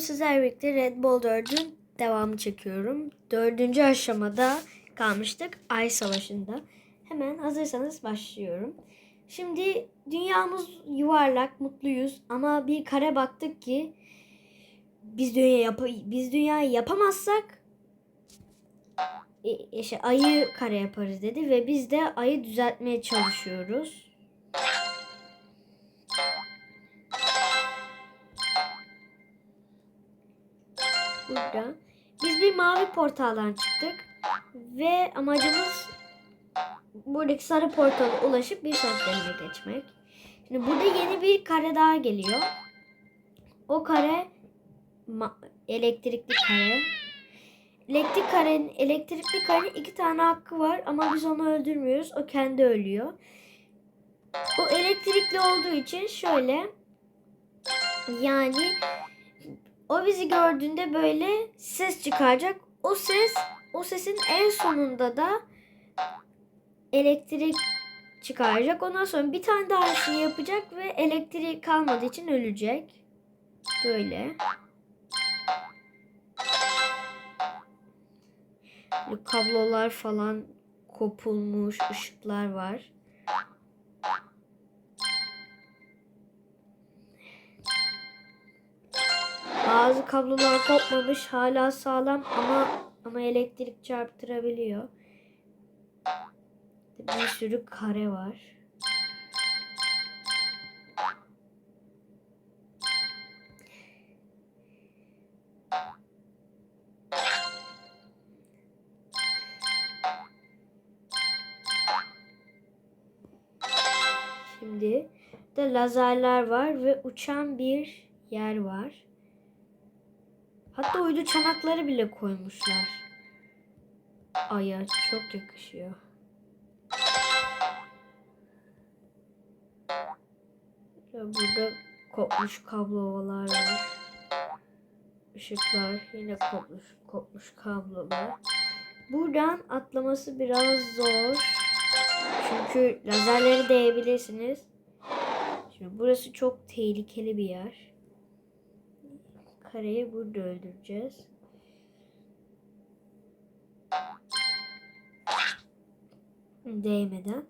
Sizlerle birlikte Red Bull 4'ün devamı çekiyorum. Dördüncü aşamada kalmıştık. Ay Savaşı'nda. Hemen hazırsanız başlıyorum. Şimdi dünyamız yuvarlak, mutluyuz ama bir kare baktık ki biz dünya yap biz dünyayı yapamazsak e, işte ayı kare yaparız dedi ve biz de ayı düzeltmeye çalışıyoruz. Burada. Biz bir mavi portaldan çıktık. Ve amacımız buradaki sarı portala ulaşıp bir sonraki geçmek. Şimdi burada yeni bir kare daha geliyor. O kare elektrikli kare. Elektrik karenin elektrikli karenin iki tane hakkı var ama biz onu öldürmüyoruz. O kendi ölüyor. O elektrikli olduğu için şöyle yani o bizi gördüğünde böyle ses çıkaracak. O ses, o sesin en sonunda da elektrik çıkaracak. Ondan sonra bir tane daha şey yapacak ve elektriği kalmadığı için ölecek. Böyle. Kablolar falan kopulmuş, ışıklar var. Bazı kablolar kopmamış, hala sağlam ama ama elektrik çarptırabiliyor. Bir sürü kare var. Şimdi de lazerler var ve uçan bir yer var. Hatta uydu çanakları bile koymuşlar. Aya çok yakışıyor. Ya burada kopmuş kablolar var. Işıklar yine kopmuş kopmuş kablolar. Buradan atlaması biraz zor. Çünkü lazerleri değebilirsiniz. Şimdi burası çok tehlikeli bir yer. Kareyi burada öldüreceğiz. Değmeden.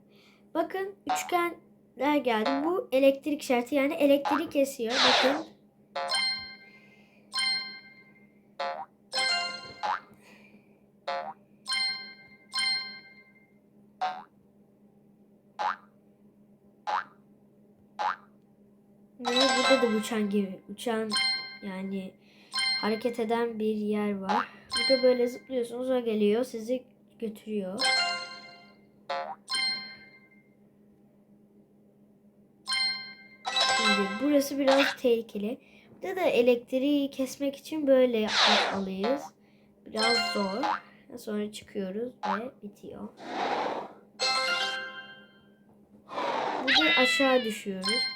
Bakın üçgenler geldi. Bu elektrik şartı yani elektrik kesiyor. Bakın. Burada da uçan gibi uçan yani hareket eden bir yer var. Burada böyle zıplıyorsunuz o geliyor sizi götürüyor. Şimdi burası biraz tehlikeli. Burada da elektriği kesmek için böyle yapmalıyız. Biraz zor. Sonra çıkıyoruz ve bitiyor. Burada aşağı düşüyoruz.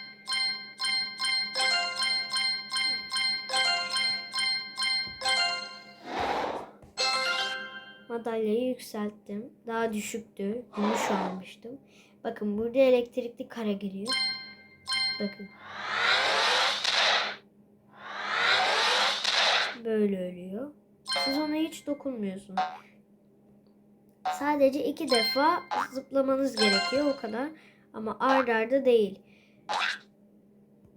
Madalyayı yükselttim. Daha düşüktü. Gümüş almıştım. Bakın burada elektrikli kara giriyor. Bakın. Böyle ölüyor. Siz ona hiç dokunmuyorsunuz. Sadece iki defa zıplamanız gerekiyor o kadar. Ama ard arda değil.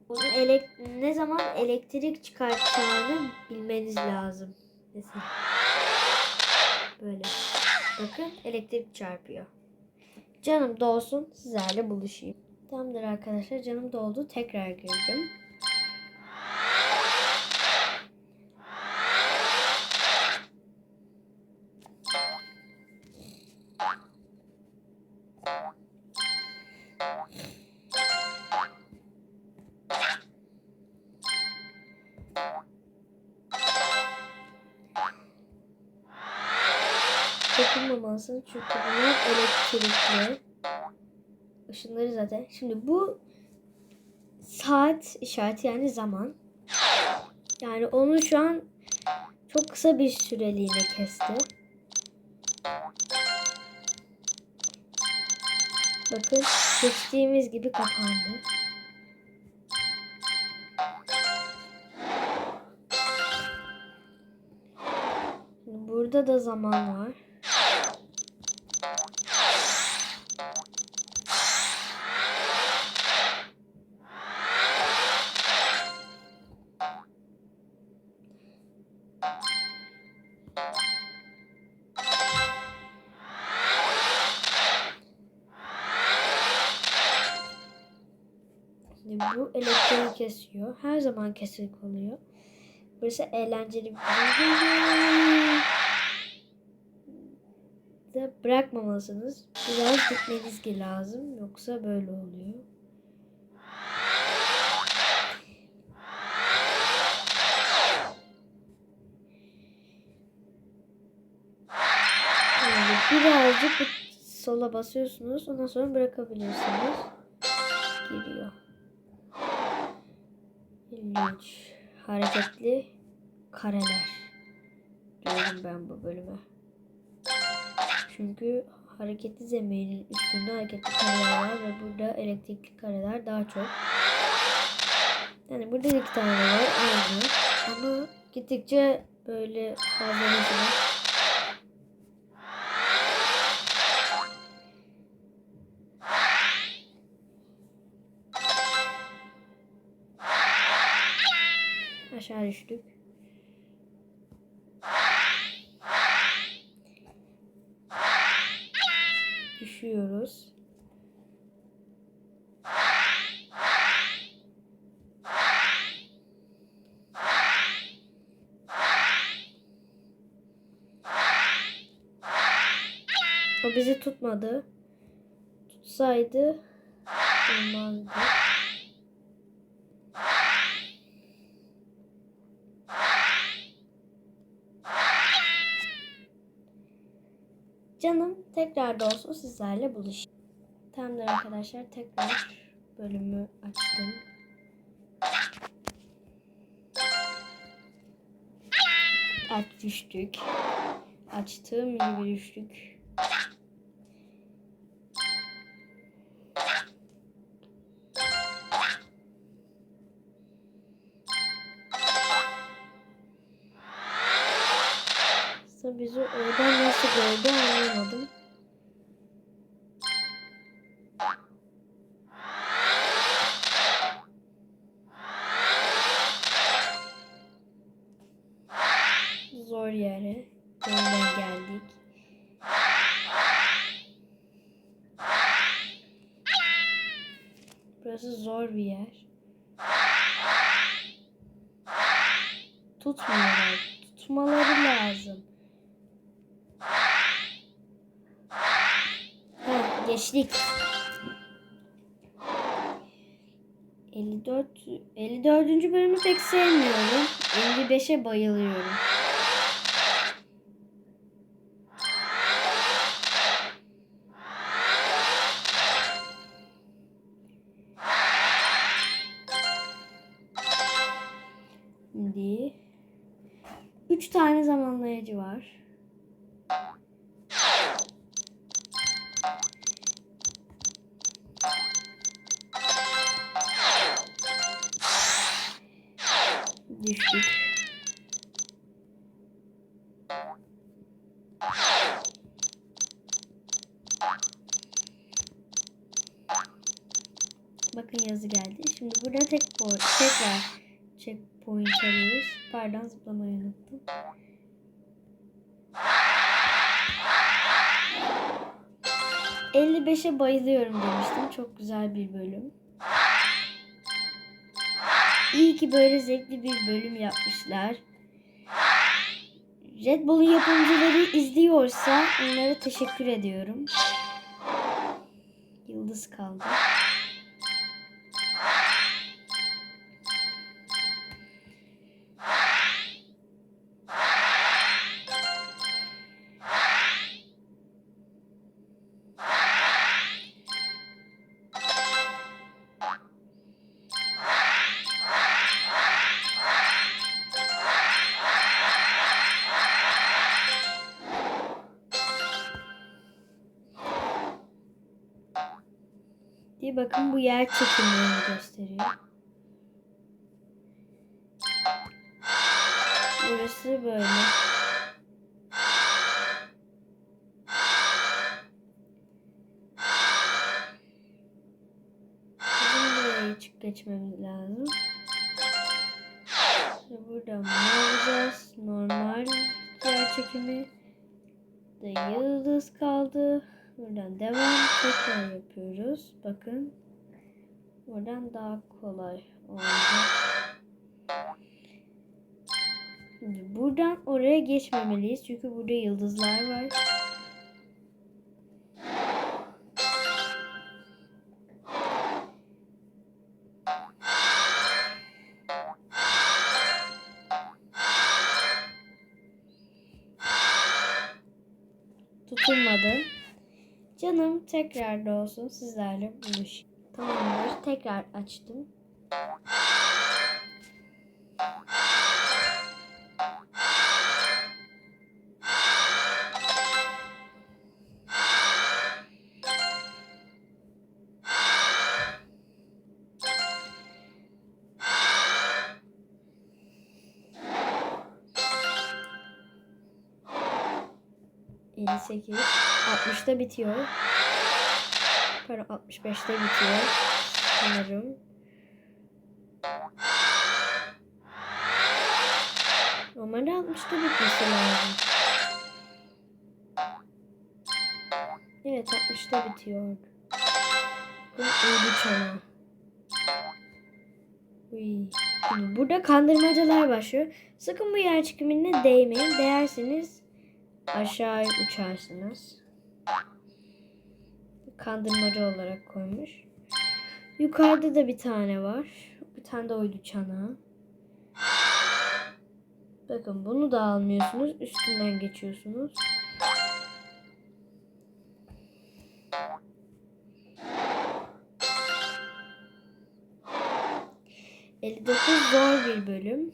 Onu elek ne zaman elektrik çıkartacağını bilmeniz lazım. Mesela. Böyle. Bakın elektrik çarpıyor. Canım dolsun sizlerle buluşayım. Tamamdır arkadaşlar canım doldu. Tekrar girdim. Dokunmamalısın çünkü bunlar elektrikli. Işınları zaten. Şimdi bu saat işareti yani zaman. Yani onu şu an çok kısa bir süreliğine kesti. Bakın geçtiğimiz gibi kapandı. Burada da zaman var. Şimdi bu elektriği kesiyor. Her zaman kesik oluyor. Burası eğlenceli bir da bırakmamalısınız. Biraz gitmeniz lazım. Yoksa böyle oluyor. Sola basıyorsunuz. Ondan sonra bırakabilirsiniz. Giriyor. 53 hareketli kareler diyorum ben bu bölüme. Çünkü hareketli zeminin üstünde hareketli kareler var ve burada elektrikli kareler daha çok. Yani burada iki tane var aynı ama gittikçe böyle fazlalaşıyor. Aşağı düştük. Düşüyoruz. O bizi tutmadı. Tutsaydı olmazdı. Canım tekrar da olsun sizlerle buluşayım. Tamamdır arkadaşlar tekrar bölümü açtım. Aç düştük. Açtığım gibi düştük. Ha, geçtik. 54 54. bölümü pek sevmiyorum. 55'e bayılıyorum. Bakın yazı geldi. Şimdi burada tek po- tekrar checkpoint arıyoruz. Pardon zıplamayı unuttum. ...55'e bayılıyorum demiştim. Çok güzel bir bölüm. İyi ki böyle zevkli bir bölüm yapmışlar. Red Bull'un yapımcıları izliyorsa onlara teşekkür ediyorum. Yıldız kaldı. bakın bu yer çekimlerini gösteriyor. Burası böyle. Bizim buraya çık geçmemiz lazım. Şimdi buradan ne alacağız? Normal yer çekimi. De yıldız kaldı. Buradan devam tekrar yapıyoruz. Bakın. Buradan daha kolay olacak. Şimdi buradan oraya geçmemeliyiz. Çünkü burada yıldızlar var. Tutulmadı. Canım tekrar da olsun sizlerle buluş. Tamamdır. Tekrar açtım. Elli sekiz. 60'ta bitiyor. Pardon 65'te bitiyor. Sanırım. Normalde 60'ta bitmesi lazım. Evet 60'ta bitiyor. Bu uydu çanağı. Uy. Burada kandırmacalar başlıyor. Sakın bu yer çekimine değmeyin. Değerseniz aşağı uçarsınız. Kandırmacı olarak koymuş. Yukarıda da bir tane var. Bir tane de uydu çanağı. Bakın bunu da almıyorsunuz. Üstünden geçiyorsunuz. Elli dokuz zor bir bölüm.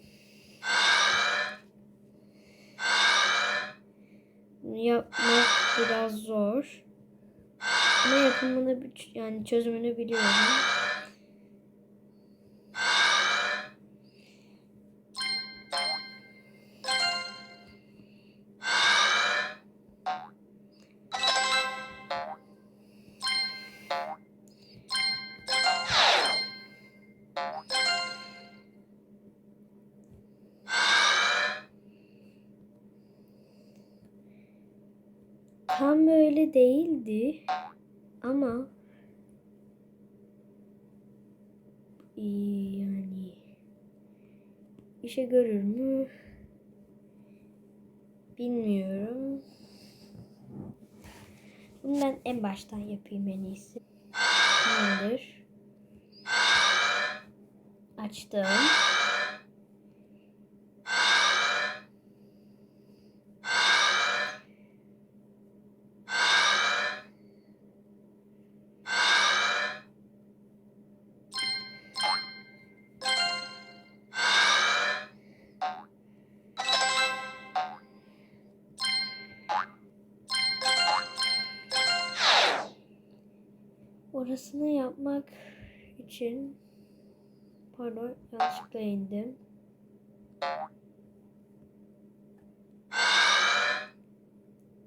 Yapmak biraz zor. Ama yapımını yani çözümünü biliyorum. Yani işe görür mü? Bilmiyorum. Bunu ben en baştan yapayım en iyisi. Tamamdır. Açtım. Orasını yapmak için pardon yanlışlıkla indim.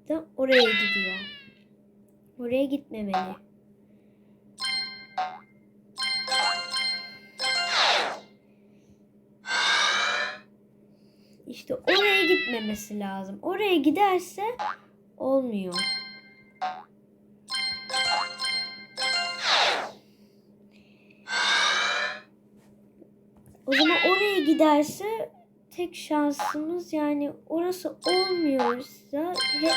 Da oraya gidiyor. Oraya gitmemeli. İşte oraya gitmemesi lazım. Oraya giderse olmuyor. Giderse tek şansımız yani orası olmuyorsa hep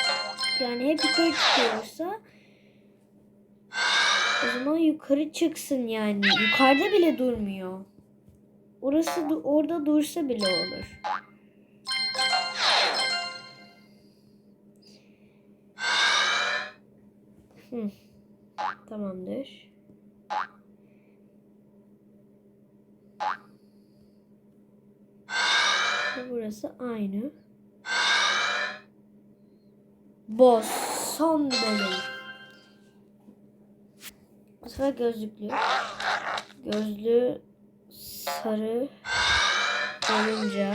yani hep yukarı çıkıyorsa o zaman yukarı çıksın yani. Yukarıda bile durmuyor. Orası orada dursa bile olur. Hı. Tamamdır. Ve burası aynı. Boss son bölüm. Bu sefer gözlüklü. Gözlü sarı olunca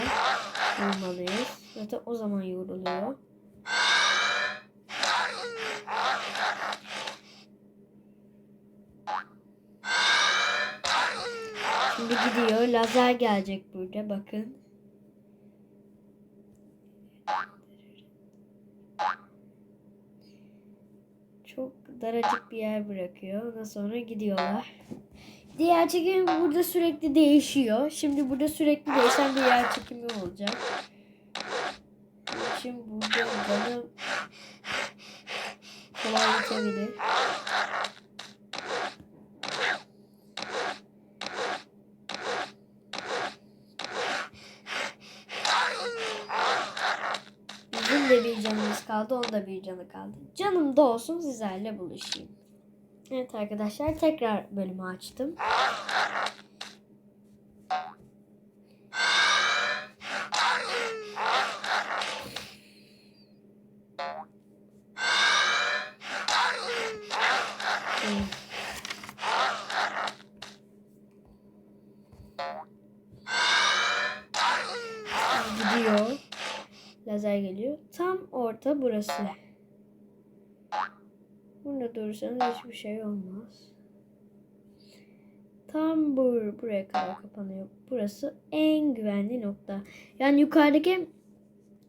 olmalıyız. Zaten o zaman yoruluyor. Şimdi gidiyor. Lazer gelecek burada bakın. Çok daracık bir yer bırakıyor. Ondan sonra gidiyorlar. Diğer çekim burada sürekli değişiyor. Şimdi burada sürekli değişen bir yer çekimi olacak. Şimdi burada canım kolay bitebilir. Bizim de bir canımız kaldı, onun da bir canı kaldı. Canım da olsun sizlerle buluşayım. Evet arkadaşlar tekrar bölümü açtım. Orta burası. Burada durursanız hiçbir şey olmaz. Tam bur buraya kadar kapanıyor. Burası en güvenli nokta. Yani yukarıdaki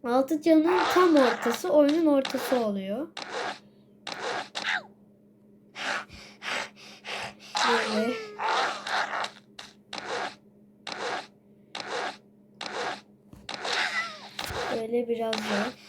altı canın tam ortası oyunun ortası oluyor. Böyle. Böyle biraz zor.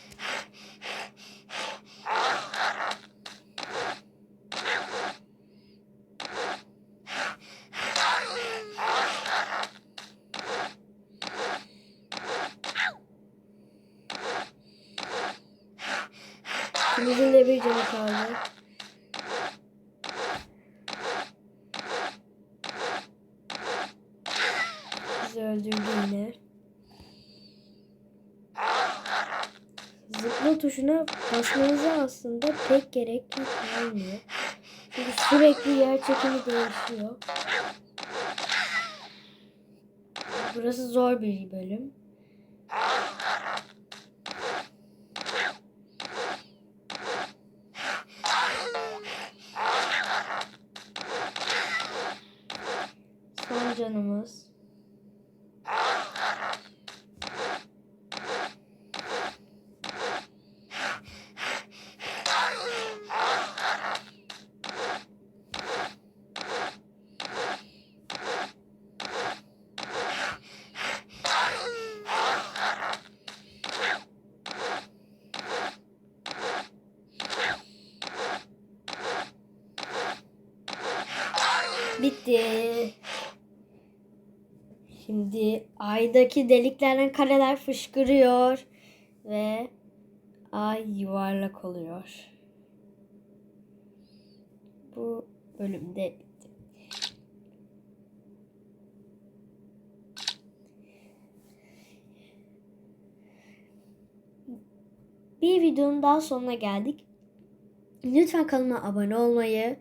İkimizin de bir canı kaldı. Bizi öldürdü yine. Zıpla tuşuna basmanıza aslında pek gerek kalmıyor. Çünkü sürekli yer çekimi değişiyor. Burası zor bir bölüm. Son canımız. Bitti. Şimdi aydaki deliklerden kareler fışkırıyor ve ay yuvarlak oluyor. Bu bölümde. Bir videonun daha sonuna geldik. Lütfen kanalıma abone olmayı,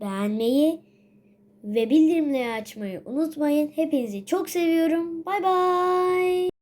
beğenmeyi ve bildirimleri açmayı unutmayın. Hepinizi çok seviyorum. Bay bay.